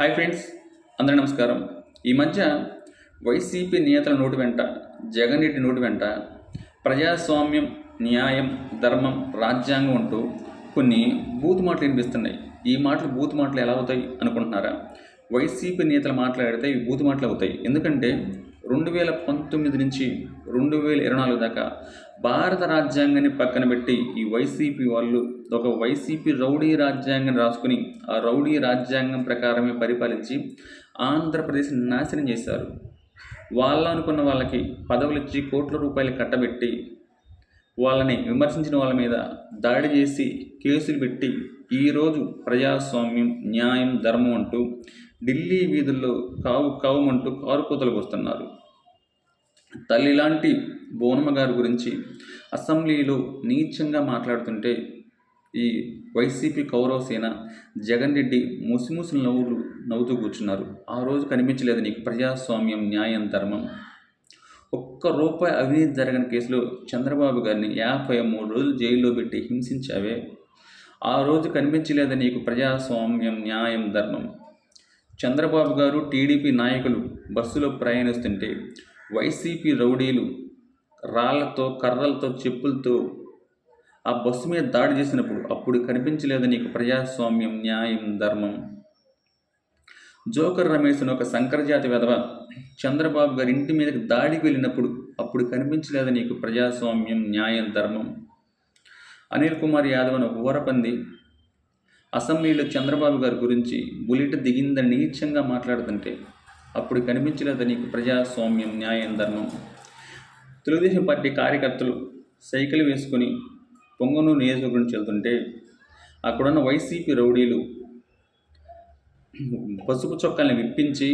Hi friends అందరి నమస్కారం. ఈ మధ్య వైసీపీ నేతల నోటి వెంట జగన్ రెడ్డి నోటి వెంట ప్రజాస్వామ్యం న్యాయం ధర్మం రాజ్యాంగం అంటూ కొన్ని బూత్ మాటలు వినిపిస్తున్నాయి. ఈ మాటలు బూత్ మాటలు ఎలా అవుతాయి అనుకుంటున్నారా? వైసీపీ నేతలు మాట్లాడితే ఇవి బూతు మాటలు అవుతాయి. ఎందుకంటే రెండు వేల పంతొమ్మిది నుంచి రెండు వేల ఇరవై నాలుగు దాకా భారత రాజ్యాంగాన్ని పక్కన పెట్టి ఈ వైసీపీ వాళ్ళు ఒక వైసీపీ రౌడీ రాజ్యాంగాన్ని రాసుకుని ఆ రౌడీ రాజ్యాంగం ప్రకారమే పరిపాలించి ఆంధ్రప్రదేశ్ నాశనం చేశారు. వాళ్ళనుకున్న వాళ్ళకి పదవులు ఇచ్చి కోట్ల రూపాయలు కట్టబెట్టి వాళ్ళని విమర్శించిన వాళ్ళ మీద దాడి చేసి కేసులు పెట్టి ఈరోజు ప్రజాస్వామ్యం న్యాయం ధర్మం అంటూ ఢిల్లీ వీధుల్లో కావు కావుమంటూ కారు కూతలకు వస్తున్నారు. తల్లి లాంటి బోనమ్మ గారి గురించి అసెంబ్లీలో నీచంగా మాట్లాడుతుంటే ఈ వైసీపీ కౌరవ సేన జగన్ రెడ్డి ముసిముసులు నవ్వులు నవ్వుతూ కూర్చున్నారు. ఆ రోజు కనిపించలేదు నీకు ప్రజాస్వామ్యం న్యాయం ధర్మం. ఒక్క రూపాయి అవినీతి జరగని కేసులో చంద్రబాబు గారిని యాభై మూడు రోజులు జైల్లో పెట్టి హింసించావే? ఆ రోజు కనిపించలేదు నీకు ప్రజాస్వామ్యం న్యాయం ధర్మం. చంద్రబాబు గారు టీడీపీ నాయకులు బస్సులో ప్రయాణిస్తుంటే వైసీపీ రౌడీలు రాళ్ళతో కర్రలతో చెప్పులతో ఆ బస్సు మీద దాడి చేసినప్పుడు అప్పుడు కనిపించలేదు నీకు ప్రజాస్వామ్యం న్యాయం ధర్మం. జోకర్ రమేష్ అని ఒక సంకరజాతి వెధవ చంద్రబాబు గారి ఇంటి మీదకి దాడికి వెళ్ళినప్పుడు అప్పుడు కనిపించలేదు నీకు ప్రజాస్వామ్యం న్యాయం ధర్మం. అనిల్ కుమార్ యాదవ్ అని ఒక ఊరపంది అసెంబ్లీలో చంద్రబాబు గారి గురించి బుల్లెట్ దిగిందని నీచంగా మాట్లాడుతుంటే అప్పుడు కనిపించలేదు నీకు ప్రజాస్వామ్యం న్యాయం ధర్మం. తెలుగుదేశం పార్టీ కార్యకర్తలు సైకిల్ వేసుకొని పొంగను నియోజకవర్గం చెల్తుంటే అక్కడున్న వైసీపీ రౌడీలు పసుపు చొక్కాలను విప్పించి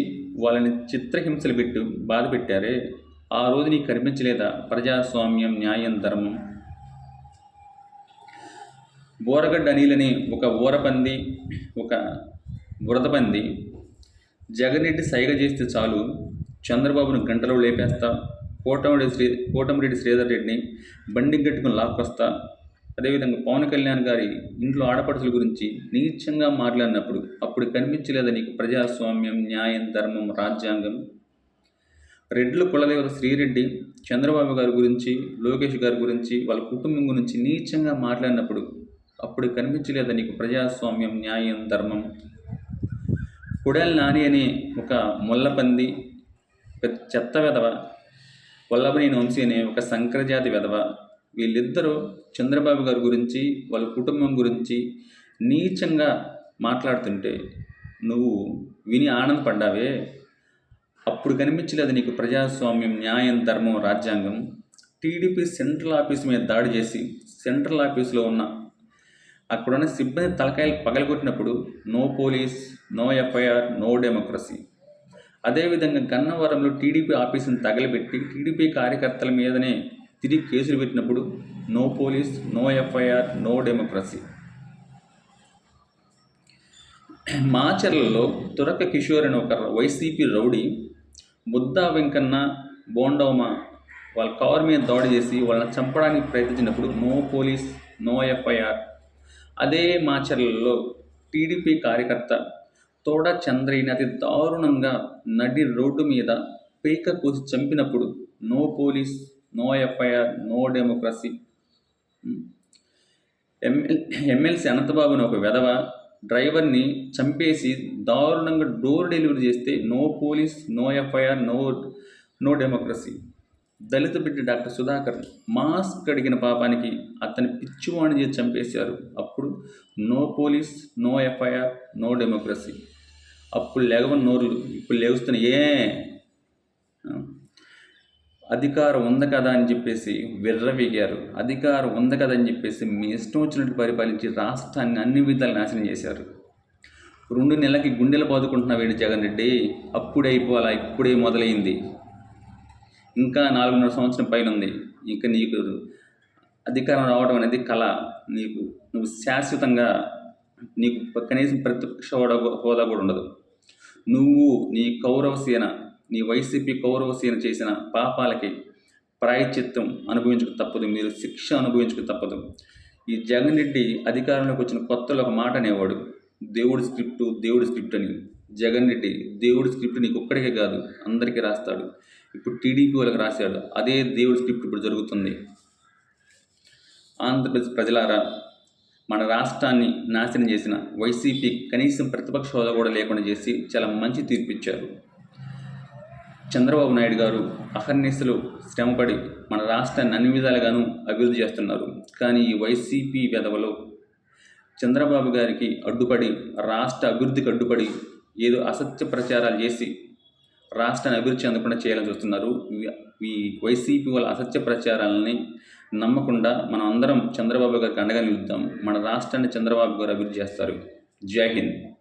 వాళ్ళని చిత్రహింసలు పెట్టి బాధ పెట్టారే. ఆ రోజు నీకు కనిపించలేదా ప్రజాస్వామ్యం న్యాయం ధర్మం? బోరగడ్డ అనిలని ఒక ఊరపంది ఒక బురదపంది జగన్ రెడ్డి సైగ చేస్తే చాలు. చంద్రబాబును గంటలో లేపేస్తా. కోటమిరెడ్డి శ్రీ కోటమిరెడ్డి శ్రీధర్ రెడ్డిని బండి గట్టుకుని లాక్కొస్తా. అదేవిధంగా పవన్ కళ్యాణ్ గారి ఇంట్లో ఆడపడుచుల గురించి నీచంగా మాట్లాడినప్పుడు అప్పుడు కనిపించలేదా నీకు ప్రజాస్వామ్యం న్యాయం ధర్మం రాజ్యాంగం? రెడ్ల కులదేవత శ్రీరెడ్డి చంద్రబాబు గారి గురించి లోకేష్ గారి గురించి వాళ్ళ కుటుంబం గురించి నీచంగా మాట్లాడినప్పుడు అప్పుడు కనిపించలేదా నీకు ప్రజాస్వామ్యం న్యాయం ధర్మం? కుడెల్ నాని అనే ఒక ముల్లపంది పెద్ద చెత్త వెధవ వల్లభనేని వంశీ అనే ఒక సంకరజాతి వెధవ వీళ్ళిద్దరూ చంద్రబాబు గారి గురించి వాళ్ళ కుటుంబం గురించి నీచంగా మాట్లాడుతుంటే నువ్వు విని ఆనందపడ్డావే. అప్పుడు కనిపించలేదు నీకు ప్రజాస్వామ్యం న్యాయం ధర్మం రాజ్యాంగం. టీడీపీ సెంట్రల్ ఆఫీస్ మీద దాడి చేసి సెంట్రల్ ఆఫీస్లో ఉన్న అక్కడున్న సిబ్బంది తలకాయలు పగలగొట్టినప్పుడు no police no FIR no democracy. అదేవిధంగా గన్నవరంలో టీడీపీ ఆఫీసును తగలబెట్టి టీడీపీ కార్యకర్తల మీదనే తిరిగి కేసులు పెట్టినప్పుడు no police no FIR no democracy. మాచర్లలో Turaka Kishore అనే ఒక వైసీపీ రౌడీ బుద్ధా వెంకన్న బోండోమ వాళ్ళ కవర్ మీద దాడి చేసి వాళ్ళని చంపడానికి ప్రయత్నించినప్పుడు నో పోలీస్ నో ఎఫ్ఐఆర్ అదే మాచర్లలో టీడీపీ కార్యకర్త తోడ చంద్రయ్యని అతి దారుణంగా నడి రోడ్డు మీద పీక కోసి చంపినప్పుడు no police no FIR no democracy. ML MLC అనంతబాబుని ఒక వెధవ డ్రైవర్ని చంపేసి దారుణంగా డోర్ డెలివరీ చేస్తే no police no FIR no no democracy. దళిత బిడ్డ డాక్టర్ సుధాకర్ మాస్క్ అడిగిన పాపానికి అతని పిచ్చివాణి చేసి చంపేశారు. అప్పుడు no police no FIR no democracy. అప్పుడు లేవని నోర్లు ఇప్పుడు లేవుస్తున్న ఏ? అధికారం ఉంది కదా అని చెప్పేసి విర్రవీగారు. అధికారం ఉంది కదా అని చెప్పేసి మీ ఇష్టం వచ్చినట్టు పరిపాలించి రాష్ట్రాన్ని అన్ని విధాలు నాశనం చేశారు. రెండు నెలలకి గుండెలు బాదుకుంటున్న వేడి జగన్ రెడ్డి? అప్పుడే అయిపోవాలా ఇప్పుడే మొదలైంది. ఇంకా నాలుగున్నర సంవత్సరం పైన ఉంది ఇంకా నీకు అధికారం రావడం అనేది కళ. నీకు నువ్వు శాశ్వతంగా నీకు కనీసం ప్రతిపక్ష హోదా హోదా కూడా ఉండదు. నువ్వు నీ కౌరవ సేన నీ వైసీపీ కౌరవ సేన చేసిన పాపాలకి ప్రాయచిత్తం అనుభవించక తప్పదు. మీరు శిక్ష అనుభవించక తప్పదు. ఈ జగన్ రెడ్డి అధికారంలోకి వచ్చిన కొత్తలో ఒక మాట అనేవాడు దేవుడి స్క్రిప్టు దేవుడి స్క్రిప్ట్ అని. జగన్ రెడ్డి దేవుడి స్క్రిప్ట్ నీకు ఒక్కడికే కాదు అందరికీ రాస్తాడు. ఇప్పుడు టీడీపీ వాళ్ళకి రాశాడు అదే దేవుడి స్క్రిప్ట్ ఇప్పుడు జరుగుతుంది. ఆంధ్రప్రదేశ్ ప్రజలారా మన రాష్ట్రాన్ని నాశనం చేసిన వైసీపీ కనీసం ప్రతిపక్ష హోదా కూడా లేకుండా చేసి చాలా మంచి తీర్పు ఇచ్చారు. చంద్రబాబు నాయుడు గారు అహర్నిశలు శ్రమపడి మన రాష్ట్రాన్ని అన్ని విధాలుగాను అభివృద్ధి చేస్తున్నారు. కానీ ఈ వైసీపీ వెధవలో చంద్రబాబు గారికి అడ్డుపడి రాష్ట్ర అభివృద్ధికి అడ్డుపడి ఏదో అసత్య ప్రచారాలు చేసి రాష్ట్రాన్ని అభివృద్ధి చెందకుండా చేయాలని చూస్తున్నారు. ఈ- ఈ వైసీపీ వాళ్ళ అసత్య ప్రచారాలని నమ్మకుండా మనం అందరం చంద్రబాబు గారికి అండగా నిలుద్దాం. మన రాష్ట్రాన్ని చంద్రబాబు గారు అభివృద్ధి చేస్తారు. జై హింద్.